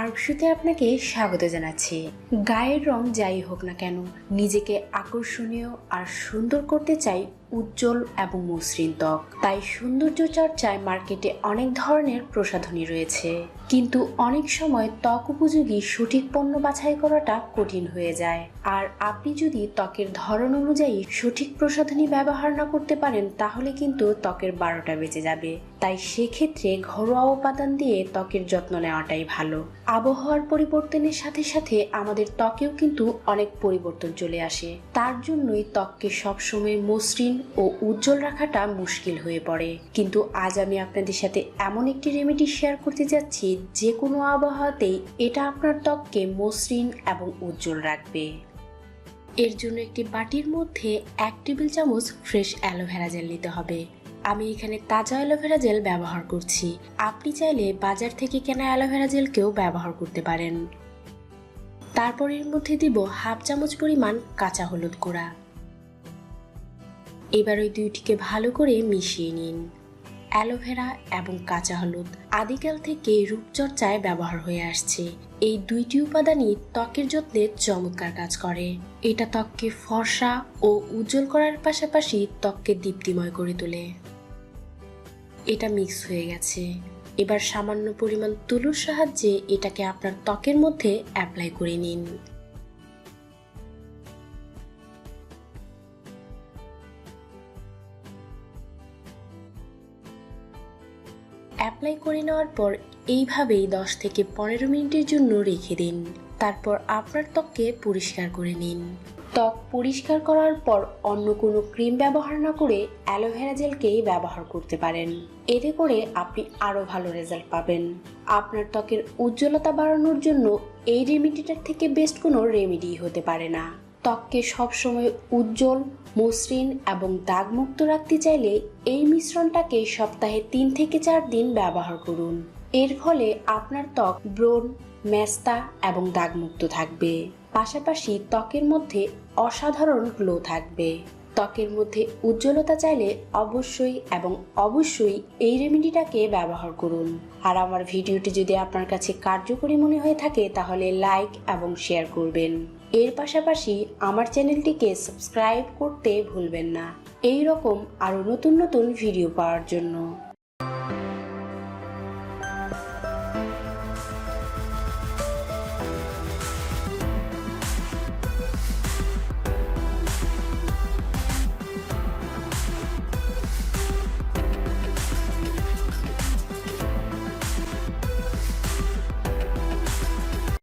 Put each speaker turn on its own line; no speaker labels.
আরবশুতে আপনাকে স্বাগত জানাচ্ছি। গায়ের রং যাই হোক না কেন, নিজেকে আকর্ষণীয় আর সুন্দর করতে চাই উজ্জ্বল এবং মসৃণ ত্বক। তাই সৌন্দর্য চর্চায় মার্কেটে অনেক ধরনের প্রসাধনী রয়েছে। কিন্তু অনেক সময় ত্বক উপযোগী সঠিক পণ্য বাছাই করাটা কঠিন হয়ে যায়। আর আপনি যদি ত্বকের ধরন অনুযায়ী সঠিক প্রসাধনী ব্যবহার না করতে পারেন, তাহলে কিন্তু ত্বকের বারোটা বেঁচে যাবে। তাই সেক্ষেত্রে ঘরোয়া উপাদান দিয়ে ত্বকের যত্ন নেওয়াটাই ভালো। আবহাওয়ার পরিবর্তনের সাথে সাথে আমাদের ত্বকেও কিন্তু অনেক পরিবর্তন চলে আসে। তার জন্যই ত্বককে সবসময় মসৃণ ও উজ্জ্বল রাখাটা মুশকিল হয়ে পড়ে। কিন্তু আজ আমি আপনাদের সাথে এমন একটি রেমেডি শেয়ার করতে যাচ্ছি, যে কোনো আবহাওয়াতেই এটা আপনার ত্বককে মসৃণ এবং উজ্জ্বল রাখবে। এর জন্য একটি বাটির মধ্যে এক টেবিল চামচ ফ্রেশ অ্যালোভেরা জেল নিতে হবে। আমি এখানে তাজা অ্যালোভেরা জেল ব্যবহার করছি। আপনি চাইলে বাজার থেকে কেনা অ্যালোভেরা জেলকেও ব্যবহার করতে পারেন। তারপর এর মধ্যে দিব হাফ চামচ পরিমাণ কাঁচা হলুদ গুঁড়া। এবার ওই দুইটিকে ভালো করে মিশিয়ে নিন। অ্যালোভেরা এবং কাঁচা হলুদ আদিকাল থেকে রূপচর্চায় ব্যবহার হয়ে আসছে। এই দুইটি উপাদানই ত্বকের যত্নে চমৎকার কাজ করে। এটা ত্বককে ফর্সা ও উজ্জ্বল করার পাশাপাশি ত্বককে দীপ্তিময় করে তোলে। এটা মিক্স হয়ে গেছে। এবার সামান্য পরিমাণ তুলোর সাহায্যে এটাকে আপনার ত্বকের মধ্যে অ্যাপ্লাই করে নিন। অ্যাপ্লাই করে নেওয়ার পর এইভাবেই দশ থেকে পনেরো মিনিটের জন্য রেখে দিন। তারপর আপনার ত্বককে পরিষ্কার করে নিন। ত্বক পরিষ্কার করার পর অন্য কোনো ক্রিম ব্যবহার না করে অ্যালোভেরা জেলকেই ব্যবহার করতে পারেন। এতে করে আপনি আরও ভালো রেজাল্ট পাবেন। আপনার ত্বকের উজ্জ্বলতা বাড়ানোর জন্য এই রেমিডিটার থেকে বেস্ট কোনো রেমেডি হতে পারে না। ত্বককে সবসময় উজ্জ্বল, মসৃণ এবং দাগমুক্ত রাখতে চাইলে এই মিশ্রণটাকে সপ্তাহে তিন থেকে চার দিন ব্যবহার করুন। এর ফলে আপনার ত্বক ব্রণ ম্যাস্তা এবং দাগমুক্ত থাকবে। পাশাপাশি ত্বকের মধ্যে অসাধারণ গ্লো থাকবে। ত্বকের মধ্যে উজ্জ্বলতা চাইলে অবশ্যই এবং অবশ্যই এই রেমেডিটাকে ব্যবহার করুন। আর আমার ভিডিওটি যদি আপনার কাছে কার্যকরী মনে হয়ে থাকে, তাহলে লাইক এবং শেয়ার করবেন। এর পাশাপাশি আমার চ্যানেলটিকে সাবস্ক্রাইব করতে ভুলবেন না। এই রকম আরও নতুন নতুন ভিডিও পাওয়ার জন্য।